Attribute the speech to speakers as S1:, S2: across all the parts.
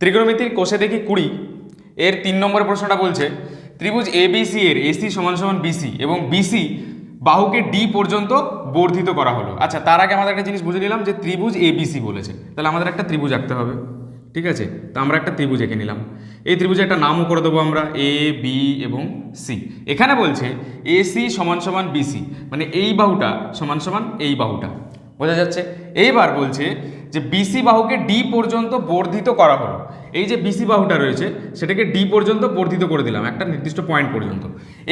S1: ত্রিকোণমিতির কোষে দেখি কুড়ি। এর তিন নম্বর প্রশ্নটা বলছে, ত্রিভুজ এবিসি এর এসি সমান সমান বিসি এবং বিসি বাহুকে ডি পর্যন্ত বর্ধিত করা হলো। আচ্ছা তার আগে আমাদের একটা জিনিস বুঝে নিলাম যে ত্রিভুজ এবিসি বলেছে। তাহলে আমাদের একটা ত্রিভুজ আঁকতে হবে, ঠিক আছে? তো আমরা একটা ত্রিভুজ এঁকে নিলাম। এই ত্রিভুজে একটা নামও করে দেবো আমরা এ বি এবং সি এখানে বলছে এসি সমান সমান বিসি মানে এই বাহুটা সমান সমান এই বাহুটা। বোঝা যাচ্ছে? এইবার বলছে যে বিসি বাহুকে ডি পর্যন্ত বর্ধিত করা হলো। এই যে বিসি বাহুটা রয়েছে, সেটাকে ডি পর্যন্ত বর্ধিত করে দিলাম, একটা নির্দিষ্ট পয়েন্ট পর্যন্ত।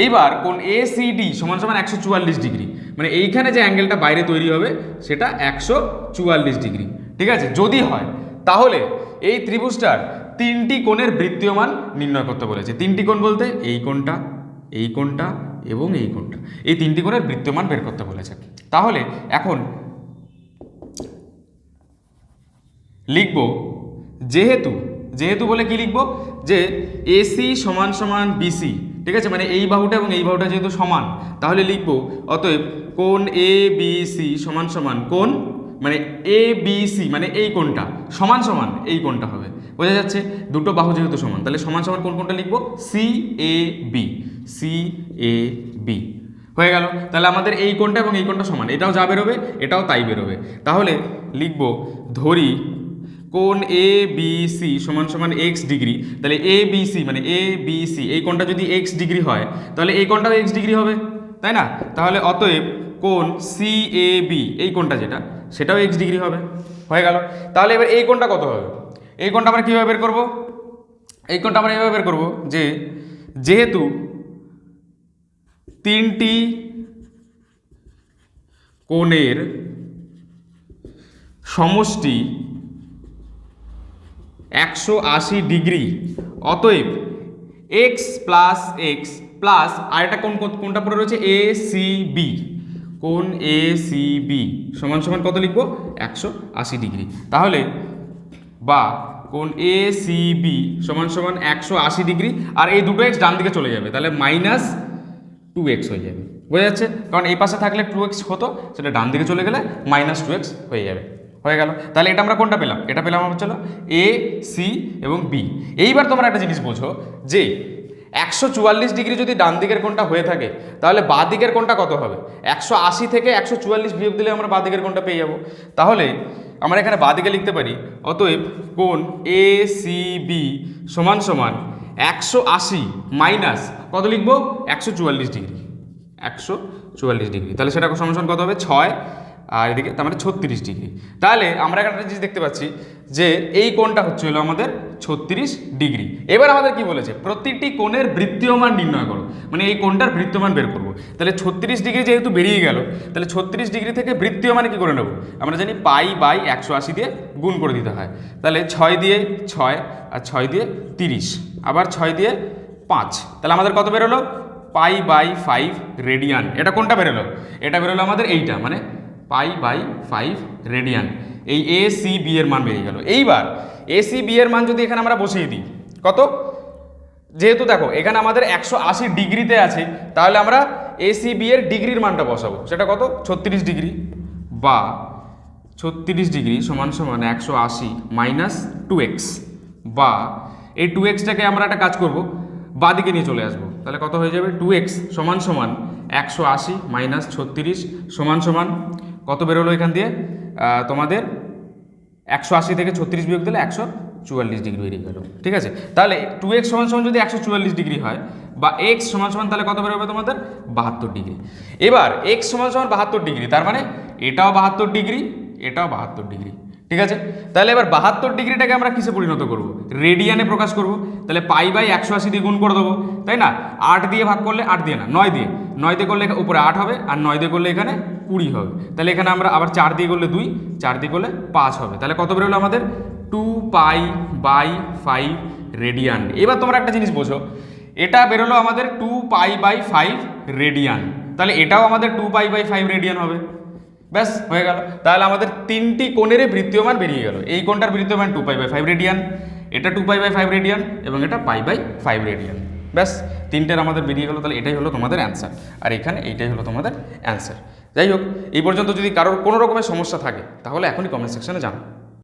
S1: এইবার কোন এ সি ডি সমান সমান একশো চুয়াল্লিশ ডিগ্রি মানে এইখানে যে অ্যাঙ্গেলটা বাইরে তৈরি হবে, সেটা একশো চুয়াল্লিশ ডিগ্রি, ঠিক আছে? যদি হয়, তাহলে এই ত্রিভুজটার তিনটি কোণের বৃত্তীয়মান নির্ণয় করতে বলেছে। তিনটি কোণ বলতে এই কোণটা এই কোণটা এবং এই কোণটা। এই তিনটি কোণের বৃত্তীয়মান বের করতে বলেছে। তাহলে এখন লিখব। যেহেতু যেহেতু বলে কি লিখব? যে এসি সমান সমান বিসি ঠিক আছে? মানে এই বাহুটা এবং এই বাহুটা যেহেতু সমান, তাহলে লিখব, অতএব কোন এ বি সি সমান সমান কোন মানে এ বি সি মানে এই কোনটা সমান সমান এই কোনটা হবে। বোঝা যাচ্ছে? দুটো বাহু যেহেতু সমান, তাহলে সমান সমান কোন কোনটা লিখব? C A B C A B হয়ে গেল? তাহলে আমাদের এই কোনটা এবং এই কোনটা সমান, এটাও যা বেরোবে, এটাও তাই বেরোবে। তাহলে লিখব, ধরি কোন এ বি সি সমান সমান এক্স ডিগ্রি তাহলে এ বি সি মানে এ বি সি এই কোনটা যদি এক্স ডিগ্রি হয়, তাহলে এই কোনটাও এক্স ডিগ্রি হবে, তাই না? তাহলে অতএব কোন সি এ বি এই কোনটা যেটা, সেটাও এক্স ডিগ্রি হবে, হয়ে গেল। তাহলে এবার এই কোনটা কত হবে? এই কোনটা আমরা কীভাবে বের করব? এই কোনটা আমরা এইভাবে বের করব যে যেহেতু তিনটি কোণের সমষ্টি একশো আশি ডিগ্রি। অতএব এক্স প্লাস এক্স প্লাস আরেকটা কোন কোন- কোনটা পড়ে রয়েছে? এ সি বি কোন এ সি বি সমান সমান কত লিখব? একশো আশি ডিগ্রি। তাহলে বা কোন এ সি বি সমান সমান একশো আশি ডিগ্রি আর এই দুটো এক্স ডান দিকে চলে যাবে। তাহলে মাইনাস টু এক্স হয়ে যাবে। বোঝা যাচ্ছে? কারণ এই পাশে থাকলে টু এক্স হতো সেটা ডান দিকে চলে গেলে মাইনাস টু এক্স হয়ে যাবে। হয়ে গেল। তাহলে এটা আমরা কোনটা পেলাম? এটা পেলাম হচ্ছে এ সি এবং বি এইবার তোমরা একটা জিনিস বোঝো যে একশো চুয়াল্লিশ ডিগ্রি যদি ডান দিকের কোনটা হয়ে থাকে, তাহলে বাঁ দিকের কোনটা কত হবে? একশো আশি থেকে একশো চুয়াল্লিশ বিয়োগ দিলে আমরা বাঁ দিকের কোনটা পেয়ে যাব। তাহলে আমরা এখানে বাঁ দিকে লিখতে পারি, অতএব কোন এ সি বি সমান সমান একশো আশি মাইনাস কত লিখব? একশো চুয়াল্লিশ ডিগ্রি। একশো চুয়াল্লিশ ডিগ্রি। তাহলে সেটা সমান কত হবে? ছয় আর এদিকে তার মানে ছত্রিশ ডিগ্রি। তাহলে আমরা একটা জিনিস দেখতে পাচ্ছি যে এই কোণটা হচ্ছে হলো আমাদের ছত্রিশ ডিগ্রি। এবার আমাদের কি বলেছে? প্রতিটি কোণের বৃত্তীয়মান নির্ণয় করো। মানে এই কোণটার বৃত্তীয়মান বের করব। তাহলে ছত্রিশ ডিগ্রি যেহেতু বেরিয়ে গেল, তাহলে ছত্রিশ ডিগ্রি থেকে বৃত্তীয়মানে কি করে নেব? আমরা জানি পাই বাই একশো আশি দিয়ে গুণ করে দিতে হয়। তাহলে ছয় দিয়ে ছয় আর ছয় দিয়ে তিরিশ, আবার ছয় দিয়ে পাঁচ। তাহলে আমাদের কত বেরোলো? Pi by five radian. এটা কোনটা বেরোলো? এটা বেরোলো আমাদের এইটা মানে পাই বাই ফাইভ রেডিয়ান। এই এ, সি, বি এর মান বেরিয়ে গেল। এইবার এ, সি, বি এর মান যদি এখানে আমরা বসিয়ে দিই, কত? যেহেতু দেখো, এখানে আমাদের একশো আশি ডিগ্রিতে আছে, তাহলে আমরা এ, সি, বি এর ডিগ্রির মানটা বসাবো। সেটা কত? ছত্রিশ ডিগ্রি বা ছত্রিশ ডিগ্রি সমান সমান একশো আশি মাইনাস টু এক্স বা এই টু এক্সটাকে আমরা একটা কাজ করব, বাদিকে নিয়ে চলে আসব। তাহলে কত হয়ে যাবে? টু এক্স সমান সমান একশো আশি মাইনাস ছত্রিশ সমান সমান কত বেরোলো এখান দিয়ে? তোমাদের একশো আশি থেকে ছত্রিশ বিয়োগ দিলে একশো চুয়াল্লিশ ডিগ্রি বেরিয়ে গেল। ঠিক আছে? তাহলে টু এক্স সমান সমান যদি একশো চুয়াল্লিশ ডিগ্রি হয়, বা এক্স সমান সমান তাহলে কত বেরোবে তোমাদের? বাহাত্তর ডিগ্রি। এবার এক্স সমান সমান বাহাত্তর ডিগ্রি, তার মানে এটাও বাহাত্তর ডিগ্রি, এটাও বাহাত্তর ডিগ্রি। ঠিক আছে? তাহলে এবার বাহাত্তর ডিগ্রিটাকে আমরা কিসে পরিণত করব? রেডিয়ানে প্রকাশ করব। তাহলে পাই বাই একশো আশি দিয়ে গুণ করে দেবো। তাই না? আট দিয়ে ভাগ করলে আট দিয়ে না, নয় দিয়ে। নয় দিয়ে করলে উপরে আট হবে, আর নয় দিয়ে করলে এখানে কুড়ি হবে। তাহলে এখানে আমরা আবার চার দিয়ে করলে দুই, চার দিয়ে করলে পাঁচ হবে। তাহলে কত বেরোলো আমাদের? Two pi by five radian. এবার তোমরা একটা জিনিস বোঝো, এটা বেরোলো আমাদের two pi by five radian. তাহলে এটাও আমাদের two pi by five radian হবে। ব্যাস, হয়ে গেল। তাহলে আমাদের তিনটি কোণের বৃত্তীয়মান বেরিয়ে গেল। এই কোণটার বৃত্তীয়মান two pi by five radian, এটা two pi by five radian এবং এটা পাই বাই ফাইভ রেডিয়ান। ব্যাস, তিনটের আমাদের বেরিয়ে গেলো। তাহলে এটাই হলো তোমাদের অ্যান্সার। আর এখানে এইটাই হলো তোমাদের অ্যান্সার। যাই হোক, এই পর্যন্ত যদি কারোর কোনো রকমের সমস্যা থাকে, তাহলে এখনই কমেন্ট সেকশনে জানাও।